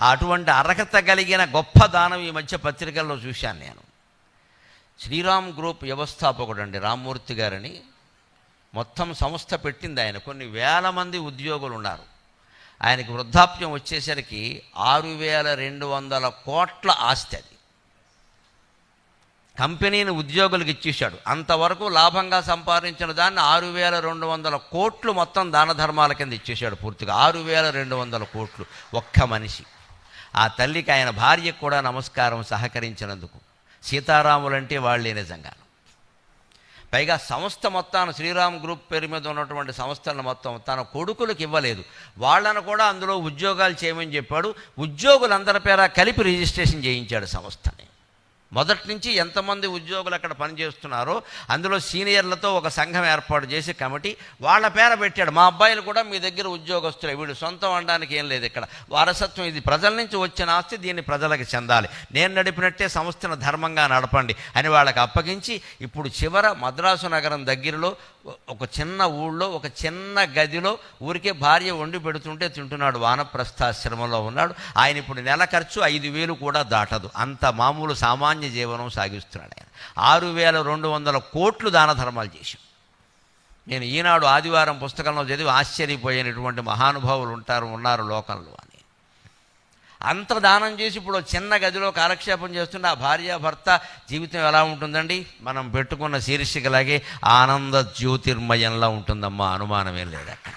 అటువంటి అర్హత కలిగిన గొప్ప దానం ఈ మధ్య పత్రికల్లో చూశాను నేను. శ్రీరామ్ గ్రూప్ వ్యవస్థాపకుడు అండి రామ్మూర్తి గారని మొత్తం సంస్థ పెట్టింది ఆయన. కొన్ని వేల మంది ఉద్యోగులు ఉన్నారు. ఆయనకి వృద్ధాప్యం వచ్చేసరికి ఆరు వేల రెండు వందల కోట్ల ఆస్తి అది. కంపెనీని ఉద్యోగులకు ఇచ్చేశాడు. అంతవరకు లాభంగా సంపాదించిన దాన్ని ఆరు వేల రెండు వందల కోట్లు మొత్తం దాన ధర్మాల కింద ఇచ్చేశాడు పూర్తిగా. ఆరు వేల రెండు వందల కోట్లు ఒక్క మనిషి. ఆ తల్లికి ఆయన భార్యకు కూడా నమస్కారం సహకరించినందుకు. సీతారాములంటే వాళ్ళే నిజంగా. పైగా సంస్థ మొత్తాన్ని శ్రీరామ్ గ్రూప్ పేరు మీద ఉన్నటువంటి సంస్థలను మొత్తం తన కొడుకులకు ఇవ్వలేదు. వాళ్ళను కూడా అందులో ఉద్యోగాలు చేయమని చెప్పాడు. ఉద్యోగులందరి పేర కలిపి రిజిస్ట్రేషన్ చేయించాడు సంస్థని. మొదటి నుంచి ఎంతమంది ఉద్యోగులు అక్కడ పనిచేస్తున్నారో అందులో సీనియర్లతో ఒక సంఘం ఏర్పాటు చేసి కమిటీ వాళ్ళ పేర పెట్టాడు. మా అబ్బాయిలు కూడా మీ దగ్గర ఉద్యోగస్తులే. వీళ్ళు సొంతం అనడానికి ఏం లేదు ఇక్కడ. వారసత్వం ఇది. ప్రజల నుంచి వచ్చిన ఆస్తి దీన్ని ప్రజలకు చెందాలి. నేను నడిపినట్టే సంస్థను ధర్మంగా నడపండి అని వాళ్ళకి అప్పగించి ఇప్పుడు చివర మద్రాసు నగరం దగ్గరలో ఒక చిన్న ఊళ్ళో ఒక చిన్న గదిలో ఊరికే భార్య వండి పెడుతుంటే తింటున్నాడు. వానప్రస్థాశ్రమంలో ఉన్నాడు. ఆయన ఇప్పుడు నెల ఖర్చు ఐదు వేలు కూడా దాటదు. అంత మామూలు సామాన్య జీవనం సాగిస్తున్నాడు ఆయన. ఆరు వేల రెండు వందల కోట్లు దాన ధర్మాలు చేశాం. నేను ఈనాడు ఆదివారం పుస్తకంలో చదివి ఆశ్చర్యపోయినటువంటి మహానుభావులు ఉంటారు ఉన్నారు లోకంలో అని. అంత దానం చేసి ఇప్పుడు చిన్న గదిలో కాలక్షేపం చేస్తున్న ఆ భార్య భర్త జీవితం ఎలా ఉంటుందండి? మనం పెట్టుకున్న శీర్షికలాగే ఆనంద జ్యోతిర్మయంలా ఉంటుందమ్మా అనుమానమేం లేదక్క